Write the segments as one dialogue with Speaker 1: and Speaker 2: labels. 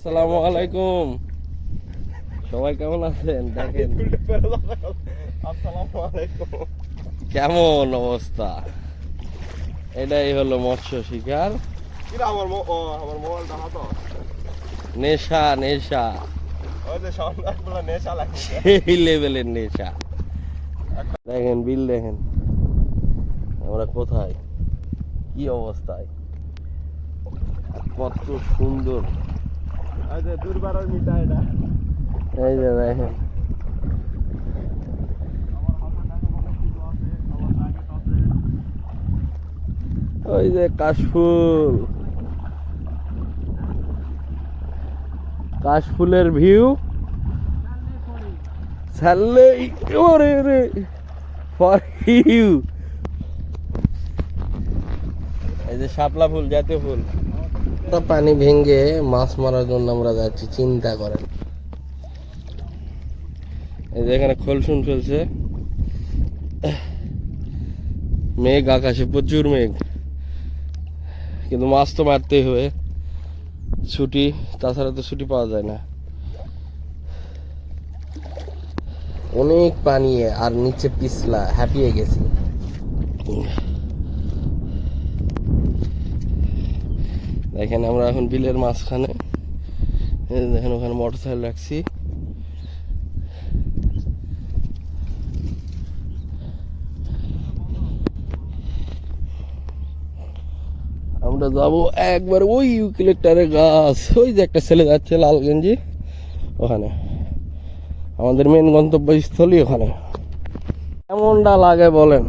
Speaker 1: আসসালামু আলাইকুম। সবাই কেমন আছেন? দেখেন।
Speaker 2: আসসালামু আলাইকুম।
Speaker 1: কেমন অবস্থা? এটাই হলো মৎস্য শিকার।
Speaker 2: আমার আমার মোবাইলটা হাতো
Speaker 1: নেশা নেশা।
Speaker 2: নেশা
Speaker 1: সেই লেভেলের নেশা। দেখেন বিল দেখেন। আমরা কোথায়? কি অবস্থায়? কত সুন্দর।
Speaker 2: ওই যে
Speaker 1: কাশফুল। কাশফুলের ভিউ। ছাড়লে ওরে রে। ফর ইউ এই যে শাপলা ফুল, জাতীয় ফুল। পানি ভেঙে মাছ মারার জন্য আমরা যাচ্ছি, চিন্তা করেন। এই যে এখানে খোলসুন ফেলছে মেঘ, আকাশে প্রচুর মেঘ। কিন্তু মাছ তো মারতেই হবে। ছুটি, তাছাড়া তো ছুটি পাওয়া যায় না। অনেক পানি আর নিচে পিছলা, হাঁপিয়ে গেছি। দেখেন আমরা এখন বিলের মাঝখানে। দেখেন ওখানে মোটর সাইকেল রাখছি। আমরা যাব একবার ওই ইউক্লিপ্টারের গাছ। ওই যে একটা ছেলে যাচ্ছে লাল গেঞ্জি ওখানে। আমাদের মেন গন্তব্যস্থলই ওখানে। কেমনটা লাগে বলেন?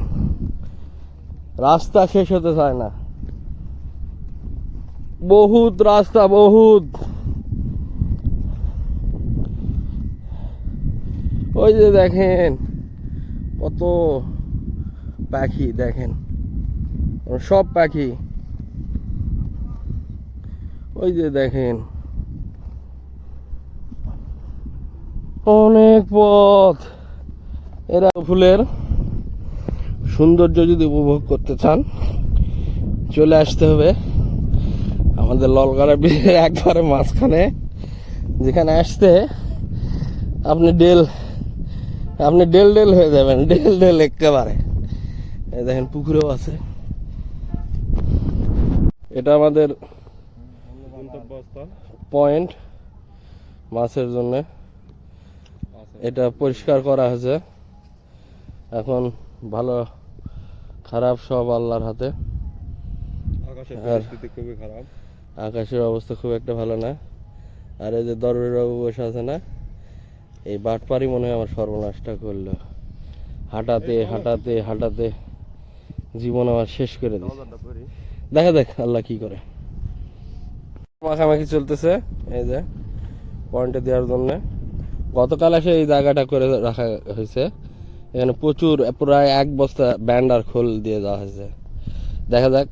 Speaker 1: রাস্তা শেষ হতে চায় না। বহুত রাস্তা, বহুত। ওই যে দেখেন, কত পাখি, দেখেন। সব পাখি। ওই যে দেখেন। অনেক পথ। এরা ফুলের সৌন্দর্য যদি উপভোগ করতে চান, চলে আসতে হবে। আমাদের ললগাড়া বিলের একবারে মাঝখানে। যেখানে আসতে আপনি ডেল আপনি ডেল ডেল হয়ে যাবেন ডেল ডেল একেবারে। দেখেন পুকুরেও আছে। এটা আমাদের পয়েন্ট মাছের জন্য। এটা পরিষ্কার করা হয়েছে। এখন ভালো খারাপ সব আল্লাহর হাতে।
Speaker 2: আকাশের পরিস্থিতি খুবই খারাপ।
Speaker 1: আকাশের অবস্থা খুব একটা ভালো না। আর এই যে দরবের বাবু বসে আছে না এই বাটপারি মনে হয় আমার সর্বনাশটা করল। হাঁটাতে হাঁটাতে হাঁটাতে জীবন আমার শেষ করে দিল দেখা দেখ আল্লাহ কি করে। মাখামাখি চলতেছে এই যে পয়েন্টে দেওয়ার জন্য। গতকাল এসে এই জায়গাটা করে রাখা হয়েছে। এখানে প্রচুর প্রায় এক বস্তা ব্যান্ড আর খোল দিয়ে দেওয়া হয়েছে। দেখা যাক।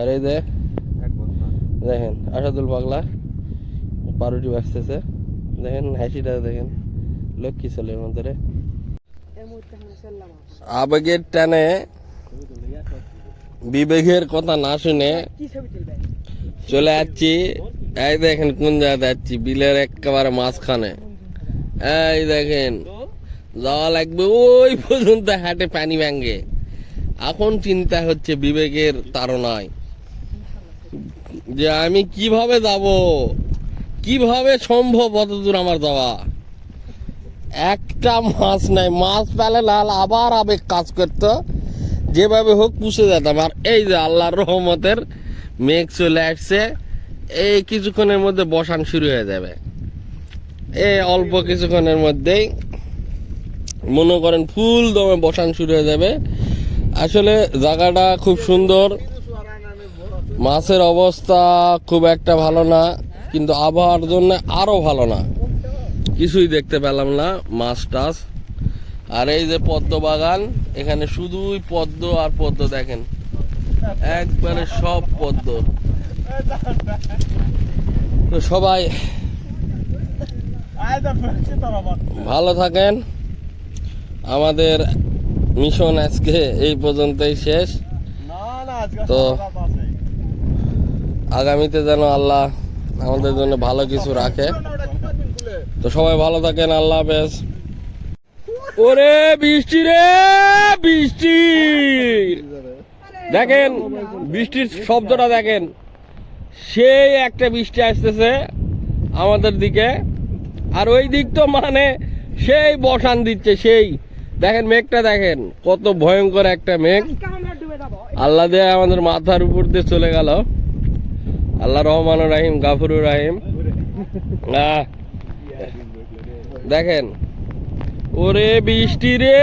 Speaker 1: আর এই যে দেখেন, আসাদুল পাগলা পাউরুটি বাঁচতেছে। দেখেন, হাসিটা দেখেন, লক্ষ্মী ছেলের মধ্যে। আবেগের টানে বিবেকের কথা না শুনে চলে যাচ্ছি। এই দেখেন, কোন জায়গায় যাচ্ছি? বিলের একেবারে মাঝখানে। এই দেখেন, যাওয়া লাগবে ওই পর্যন্ত হাটে পানি ভাঙ্গে এখন চিন্তা হচ্ছে বিবেকের তাড়নায়। যে আমি কীভাবে যাব? কীভাবে সম্ভব অতদূর আমার যাওয়া? একটা মাছ নাই, মাছ পেলে লাল আবার আবেগ কাজ করতো। যেভাবে হোক পুষে যেতাম। আর এই যে আল্লাহর রহমতের মেঘ চলে আসছে, এই কিছুক্ষণের মধ্যে বসান শুরু হয়ে যাবে। এই অল্প কিছুক্ষণের মধ্যেই মনে করেন ফুল দমে বসান শুরু হয়ে যাবে। আসলে জায়গাটা খুব সুন্দর। মাছের অবস্থা খুব একটা ভালো না কিন্তু আবহাওয়ার জন্য আরও ভালো না। কিছুই দেখতে পেলাম না মাছ টাছ। আর এই যে পদ্ম বাগান এখানে শুধুই পদ্ম আর পদ্ম দেখেন। একবারে সব পদ্ম। তো সবাই ভালো থাকেন। আমাদের মিশন আজকে এই পর্যন্তই শেষ। তো- আগামীতে যেন আল্লাহ আমাদের জন্য ভালো কিছু রাখে। তো সবাই ভালো থাকেন, আল্লাহ হাফেজ। ওরে বৃষ্টি রে, বৃষ্টি। দেখেন, বৃষ্টির শব্দটা দেখেন। সেই একটা বৃষ্টি আসতেছে আমাদের দিকে। আর ওই দিক তো মানে সেই বসান দিচ্ছে, সেই। দেখেন, মেঘটা দেখেন, কত ভয়ঙ্কর একটা মেঘ। আল্লাহ দিয়ে আমাদের মাথার উপর দিয়ে চলে গেল। আল্লাহ রহমান রাহিম গাফুরুর রাহিম। দেখেন। ওরে বৃষ্টি রে!